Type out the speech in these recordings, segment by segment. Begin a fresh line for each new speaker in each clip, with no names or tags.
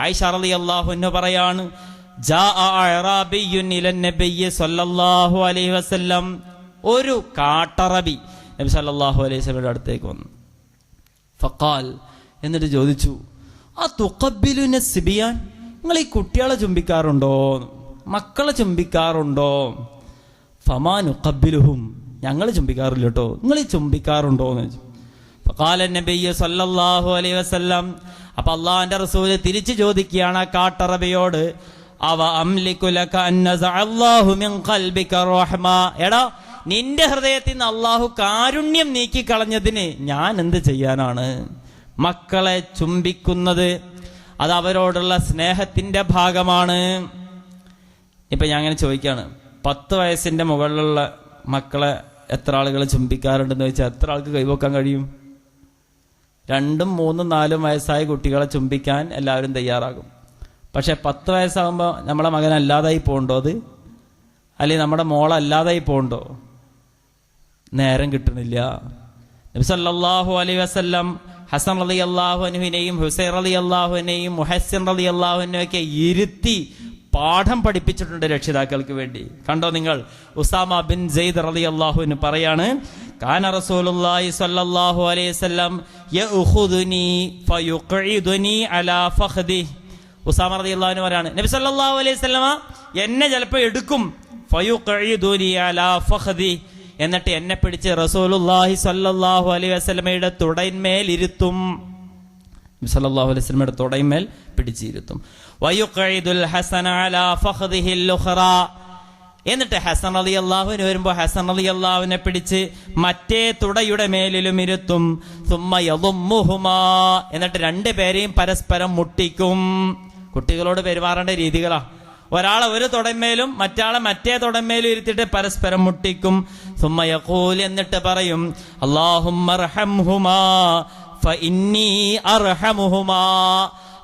ഐഷ പറയാണ് ഇലൻ നബിയ്യി അലൈഹി വസല്ലം. ഒരു കാട്ടറബി നബി സല്ലല്ലാഹു അലൈഹി വസല്ലമയുടെ അടുത്തേക്ക് വന്നു. ഫഖാൽ എന്നിട്ട് ചോദിച്ചു ആ തുക്കബിലുനെ സിബിയാൻ നിങ്ങൾ ഈ കുട്ടികളെ ചുംബിക്കാറുണ്ടോ? മക്കളെ ചുംബിക്കാറുണ്ടോ? ഫമാനുക്കബിലുഹും ഞങ്ങൾ ചുംബിക്കാറില്ല കേട്ടോ നിങ്ങൾ ഈ ചുംബിക്കാറുണ്ടോ എന്ന് ചോദിച്ചു. ഫഖാല നബിയ്യ സല്ലല്ലാഹു അലൈഹി വസല്ലം. അപ്പൊ അള്ളാഹിന്റെ റസൂൽ തിരിച്ചു ചോദിക്കുകയാണ് കാട്ടറബിയോട് അവ എടാ നിന്റെ ഹൃദയത്തിൽ നിന്ന് അള്ളാഹു കാരുണ്യം നീക്കി കളഞ്ഞതിന് ഞാൻ എന്ത് ചെയ്യാനാണ്? മക്കളെ ചുംബിക്കുന്നത് അത് അവരോടുള്ള സ്നേഹത്തിന്റെ ഭാഗമാണ്. ഇപ്പൊ ഞാൻ അങ്ങനെ ചോദിക്കാണ് പത്ത് വയസ്സിന്റെ മുകളിലുള്ള മക്കളെ എത്ര ആളുകൾ ചുംബിക്കാറുണ്ടെന്ന് ചോദിച്ചാൽ എത്ര ആൾക്ക് കൈവക്കാൻ കഴിയും? രണ്ടും മൂന്നും നാലും വയസ്സായ കുട്ടികളെ ചുംബിക്കാൻ എല്ലാവരും തയ്യാറാകും. പക്ഷേ പത്ത് വയസ്സാകുമ്പോൾ നമ്മളെ മകൻ അല്ലാതായി പോകണ്ടോ അത്? അല്ലെങ്കിൽ നമ്മുടെ മോളല്ലാതായി പോകണ്ടോ? നേരം കിട്ടുന്നില്ല. നബിസല്ലാഹു അലൈ വസല്ലം ഹസൻ അലി അള്ളാഹുനുവിനെയും ഹുസൈൻ അലി അള്ളാഹുവിനെയും മുഹസിൻ അലി അള്ളാഹുവിനെയൊക്കെ ഇരുത്തി പാഠം പഠിപ്പിച്ചിട്ടുണ്ട് രക്ഷിതാക്കൾക്ക് വേണ്ടി. കണ്ടോ നിങ്ങൾ? ഉസാമ ബിൻ സെയ്ദ് അലി അള്ളാഹുവിന് പറയാണ് കാന റസൂലുള്ളാഹി സ്വല്ലല്ലാഹു അലൈഹി വസല്ലം യഖുദുനി ഫയുഖിദുനി അലാ ഫഖദി. ഉസാമ റളി അള്ളാഹുവിന് പറയാണ് നബി സല്ലല്ലാഹു അലൈഹി വസല്ലമ എന്നെ ചിലപ്പോൾ എടുക്കും ഫയുഖിദുനി അലാ ഫഖദി. എന്നിട്ട് എന്നെ പിടിച്ച് റസൂലുള്ളാഹി സ്വല്ലല്ലാഹു അലൈഹി വസല്ലമയുടെ തുടയിന്മേൽ ഇരുത്തും. സല്ലല്ലാഹു അലൈഹി വസല്ലമയുടെ തുടയിന്മേൽ പിടിച്ചിരുത്തും വയുഖൈദുൽ ഹസന അലാ ഫഖദിഹിൽ ഉഖറ. എന്നിട്ട് ഹസൻ അലി അള്ളാഹുവിന് വരുമ്പോൾ ഹസൻ അലി അള്ളാഹുവിനെ പിടിച്ച് മറ്റേ തുടയുടെ മേലിലും ഇരുത്തും. സുമ്മ യളുമ്മുഹുമാ എന്നിട്ട് രണ്ടു പേരെയും പരസ്പരം മുട്ടിക്കും. കുട്ടികളോട് പെരുമാറേണ്ട രീതികളാ. ഒരാളെ ഒരു തുടന്മേലും മറ്റാളെ മറ്റേ തുടന്മേലും ഇരുത്തിയിട്ട് പരസ്പരം മുട്ടിക്കും. സുമ്മയഖൂൽ എന്നിട്ട് പറയും അള്ളാഹുമ്മർഹംഹുമാ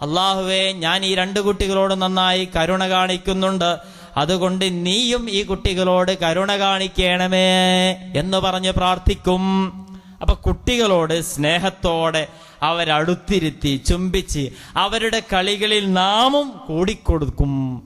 അള്ളാഹുവേ ഞാൻ ഈ രണ്ട് കുട്ടികളോട് നന്നായി കരുണ കാണിക്കുന്നുണ്ട്. അതുകൊണ്ട് നീയും ഈ കുട്ടികളോട് കരുണ കാണിക്കണമേ എന്ന് പറഞ്ഞ് പ്രാർത്ഥിക്കും. അപ്പൊ കുട്ടികളോട് സ്നേഹത്തോടെ അവരടുത്തിരുത്തി ചുംബിച്ച് അവരുടെ കളികളിൽ നാമും കൂടിക്കൊടുക്കും.